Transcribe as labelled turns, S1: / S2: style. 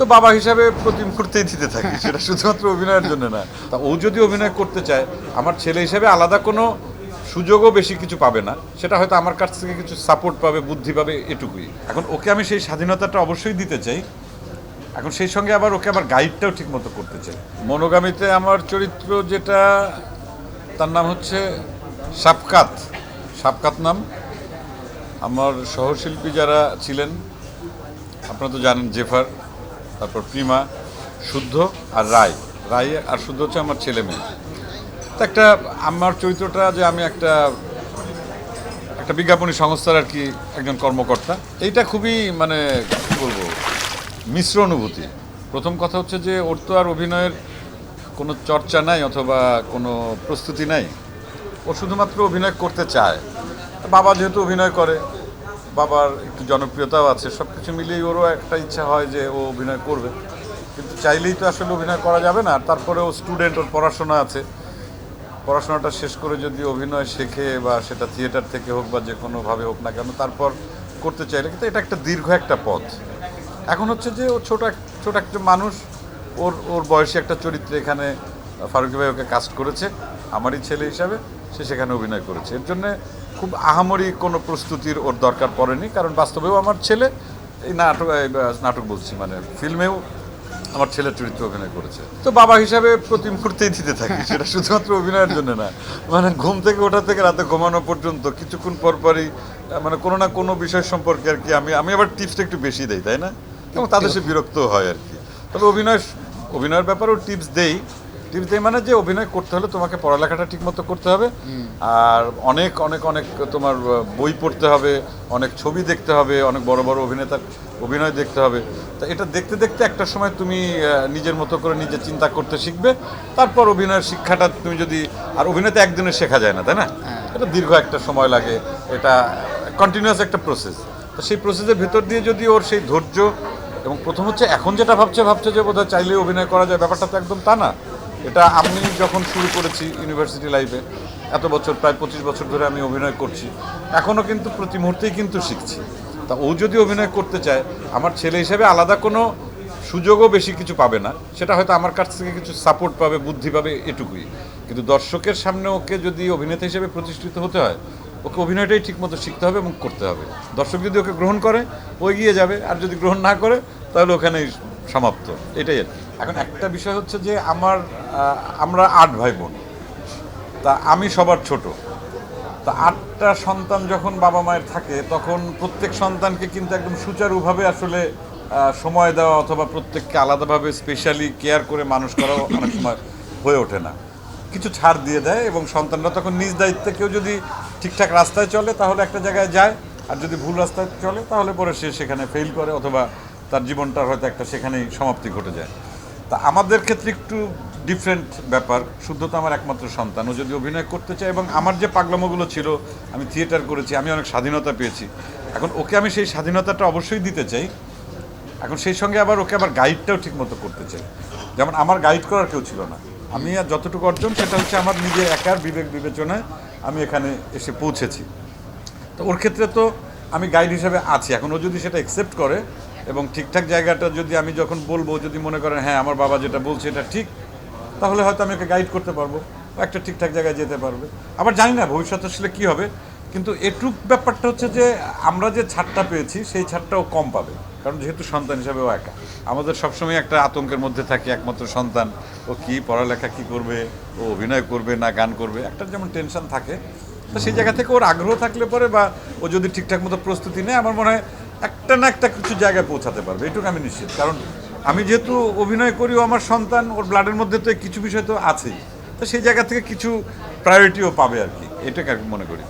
S1: তো বাবা হিসাবে প্রতি মুহূর্তেই দিতে থাকি সেটা শুধুমাত্র অভিনয়ের জন্য না। তা ও যদি অভিনয় করতে চায় আমার ছেলে হিসাবে আলাদা কোনো সুযোগও বেশি কিছু পাবে না। সেটা হয়তো আমার কাছ থেকে কিছু সাপোর্ট পাবে বুদ্ধি পাবে এটুকুই। এখন ওকে আমি সেই স্বাধীনতাটা অবশ্যই দিতে চাই। এখন সেই সঙ্গে আবার ওকে আমার গাইডটাও ঠিক মতো করতে চাই। মনোগামীতে আমার চরিত্র যেটা তার নাম হচ্ছে সাপকাত। সাপকাত নাম। আমার সহশিল্পী যারা ছিলেন আপনারা তো জানেন জেফার। তারপর প্রিমা, শুদ্ধ আর রায়। রায় আর শুদ্ধ হচ্ছে আমার ছেলে মেয়ে। তো একটা আমার চরিত্রটা যে আমি একটা একটা বিজ্ঞাপনী সংস্থার আর কি একজন কর্মকর্তা, এইটা খুবই মানে কী বলব, মিশ্র অনুভূতি। প্রথম কথা হচ্ছে যে ওর তো আর অভিনয়ের কোনো চর্চা নাই অথবা কোনো প্রস্তুতি নাই। ও শুধুমাত্র অভিনয় করতে চায়। বাবা যেহেতু অভিনয় করে বাবার একটু জনপ্রিয়তাও আছে সব কিছু মিলিয়েই ওরও একটা ইচ্ছা হয় যে ও অভিনয় করবে। কিন্তু চাইলেই তো আসলে অভিনয় করা যাবে না তারপরে ও স্টুডেন্ট ওর পড়াশোনা আছে। পড়াশোনাটা শেষ করে যদি অভিনয় শেখে বা সেটা থিয়েটার থেকে হোক বা যে কোনোভাবে হোক না কেন, তারপর করতে চাইলে কিন্তু এটা একটা দীর্ঘ একটা পথ। এখন হচ্ছে যে ও ছোট ছোট একটা মানুষ, ওর ওর বয়সী একটা চরিত্রে এখানে ফারুকি ভাই ওকে কাস্ট করেছে, আমারই ছেলে হিসাবে, সে সেখানে অভিনয় করেছে। এর জন্য খুব আহামরি কোনো প্রস্তুতির ওর দরকার পড়েনি কারণ বাস্তবেও আমার ছেলে এই নাটক নাটক বলছি মানে ফিল্মেও আমার ছেলের চরিত্র অভিনয় করেছে। তো বাবা হিসাবে প্রতি মুহূর্তেই দিতে থাকি সেটা শুধুমাত্র অভিনয়ের জন্য না। মানে ঘুম থেকে ওঠা থেকে রাতে ঘুমানো পর্যন্ত কিছুক্ষণ পর পরই মানে কোনো না কোনো বিষয় সম্পর্কে আর কি আমি আমি আবার টিপসটা একটু বেশি দেই তাই না? এবং তাদের সে বিরক্ত হয় আর কি। তবে অভিনয় অভিনয়ের ব্যাপারেও টিপস দেই দেই মানে যে অভিনয় করতে হলে তোমাকে পড়ালেখাটা ঠিকমতো করতে হবে। আর অনেক অনেক অনেক তোমার বই পড়তে হবে অনেক ছবি দেখতে হবে অনেক বড় বড় অভিনেতার অভিনয় দেখতে হবে। তা এটা দেখতে দেখতে একটা সময় তুমি নিজের মতো করে নিজে চিন্তা করতে শিখবে। তারপর অভিনয়ের শিক্ষাটা তুমি যদি আর অভিনয় তো একদিনে শেখা যায় না তাই না? এটা দীর্ঘ একটা সময় লাগে এটা কন্টিনিউয়াস একটা প্রসেস তো সেই প্রসেসের ভেতর দিয়ে যদি ওর সেই ধৈর্য এবং প্রথম হচ্ছে এখন যেটা ভাবছে ভাবছে যে বোধহয় চাইলে অভিনয় করা যায় ব্যাপারটা তো একদম তা না। এটা আমি যখন শুরু করেছি ইউনিভার্সিটি লাইফে এত বছর, প্রায় পঁচিশ বছর ধরে আমি অভিনয় করছি। এখনও কিন্তু প্রতি মুহূর্তেই কিন্তু শিখছি। তা ও যদি অভিনয় করতে চায়, আমার ছেলে হিসেবে আলাদা কোনো সুযোগও বেশি কিছু পাবে না। সেটা হয়তো আমার কাছ থেকে কিছু সাপোর্ট পাবে, বুদ্ধি পাবে, এটুকুই। কিন্তু দর্শকের সামনে ওকে যদি অভিনেতা হিসেবে প্রতিষ্ঠিত হতে হয়, ওকে অভিনয়টাই ঠিকমতো শিখতে হবে এবং করতে হবে। দর্শক যদি ওকে গ্রহণ করে, ও এগিয়ে যাবে। আর যদি গ্রহণ না করে, তাহলে ওখানেই সমাপ্ত। এটাই আর কি। এখন একটা বিষয় হচ্ছে যে আমার আমরা আট ভাই বোন তা আমি সবার ছোট। তা আটটা সন্তান যখন বাবা মায়ের থাকে, তখন প্রত্যেক সন্তানকে কিন্তু একদম সুচারুভাবে আসলে সময় দেওয়া অথবা প্রত্যেককে আলাদাভাবে স্পেশালি কেয়ার করে মানুষ করাও অনেক সময় হয়ে ওঠে না। কিছু ছাড় দিয়ে দেয় এবং সন্তানরা তখন নিজ দায়িত্বে কেউ যদি ঠিকঠাক রাস্তায় চলে, তাহলে একটা জায়গায় যায়। আর যদি ভুল রাস্তায় চলে, তাহলে পরে সে সেখানে ফেল করে অথবা তার জীবনটার হয়তো একটা সেখানেই সমাপ্তি ঘটে যায়। তা আমাদের ক্ষেত্রে একটু ডিফারেন্ট ব্যাপার। শুদ্ধ তো আমার একমাত্র সন্তান। ও যদি অভিনয় করতে চায় এবং আমার যে পাগলামোগুলো ছিল, আমি থিয়েটার করেছি, আমি অনেক স্বাধীনতা পেয়েছি। এখন ওকে আমি সেই স্বাধীনতাটা অবশ্যই দিতে চাই। এখন সেই সঙ্গে আবার ওকে আবার গাইডটাও ঠিক মতো করতে চাই। যেমন আমার গাইড করার কেউ ছিল না। আমি আর যতটুকু অর্জন, সেটা হচ্ছে আমার নিজের একার বিবেক বিবেচনায় আমি এখানে এসে পৌঁছেছি। তো ওর ক্ষেত্রে তো আমি গাইড হিসেবে আছি। এখন ও যদি সেটা অ্যাকসেপ্ট করে এবং ঠিকঠাক জায়গাটা যদি আমি যখন বলব, যদি মনে করেন হ্যাঁ আমার বাবা যেটা বলছে এটা ঠিক, তাহলে হয়তো আমি ওকে গাইড করতে পারব একটা ঠিকঠাক জায়গায় যেতে পারবে। আবার জানি না ভবিষ্যতে আসলে কী হবে, কিন্তু এটুক ব্যাপারটা হচ্ছে যে, আমরা যে ছাড়টা পেয়েছি, সেই ছাড়টা ও কম পাবে। কারণ যেহেতু সন্তান হিসাবে ও একা। আমাদের সবসময় একটা আতঙ্কের মধ্যে থাকে একমাত্র সন্তান। ও কি পড়ালেখা কি করবে? ও অভিনয় করবে না গান করবে? একটা যেমন টেনশন থাকে। তো সেই জায়গা থেকে ওর আগ্রহ থাকলে পরে বা ও যদি ঠিকঠাক মতো প্রস্তুতি নেয়, আমার মনে হয় একটা না একটা কিছু জায়গায় পৌঁছাতে পারবে, এটুকু আমি নিশ্চিত কারণ আমি যেহেতু অভিনয় করি ও আমার সন্তান, ওর ব্লাডের মধ্যে তো কিছু বিষয় তো আছেই তো সেই জায়গা থেকে কিছু প্রায়োরিটিও পাবে আর কি, এটাকে আমি মনে করি.